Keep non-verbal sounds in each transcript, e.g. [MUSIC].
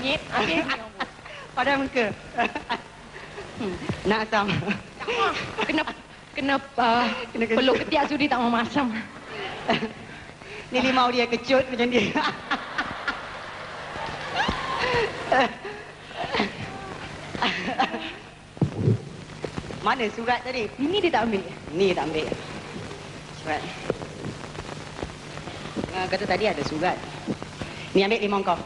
Seram [LAUGHS] ke? Hmm, Nak asam. Kenapa? Kenapa? Kena kecut. Peluk ketiak sudi tak mau masam. Ni limau dia kecut macam dia. Mana surat tadi? Ini dia tak ambil. Ni tak ambil. Surat. Ah, kata tadi ada surat. Ni ambil limau kau.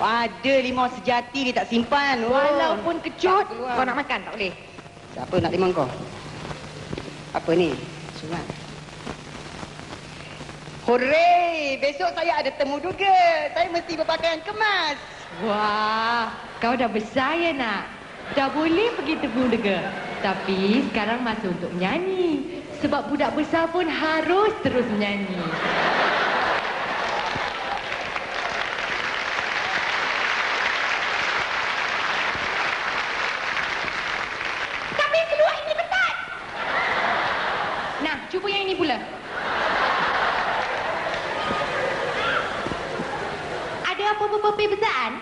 Ada limau sejati dia tak simpan. Oh. Walaupun kecut, kau nak makan tak boleh. Siapa nak limau kau? Apa ni? Surat. Hooray! Besok saya ada temu juga. Saya mesti berpakaian kemas. Wah, kau dah besar ya nak. Dah boleh pergi temu dega. Tapi sekarang masa untuk menyanyi. Sebab budak besar pun harus terus menyanyi. Tapi keluar ini ketat. Nah, cuba yang ini pula. Ada apa-apa perbezaan?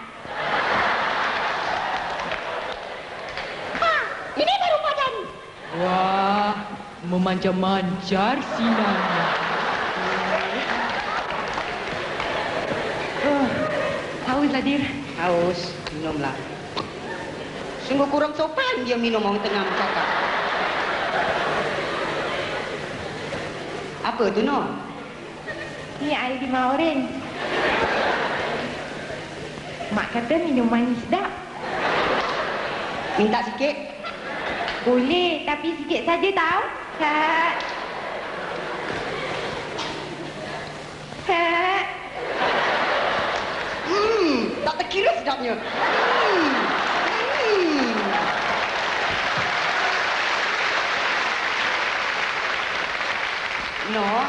Ha, ini baru padan. Wah, memanjar-manjar sinarnya. Oh, hauslah, Dir. Haus, minumlah. Sungguh kurang sopan dia minum orang tengah bercakap. Apa tu, Noh? Ni air lima oren. Mak kata minuman ni sedap. Minta sikit? Boleh, tapi sikit saja tahu. Ha. Ha. Hmm, tak terkira sedapnya. Hmm. Hmm. No,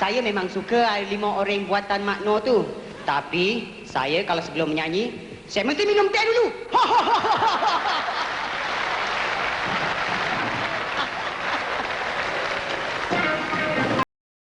saya memang suka air limau oreng buatan Mak No tu. Tapi saya kalau sebelum menyanyi, saya mesti minum teh dulu. [LAUGHS]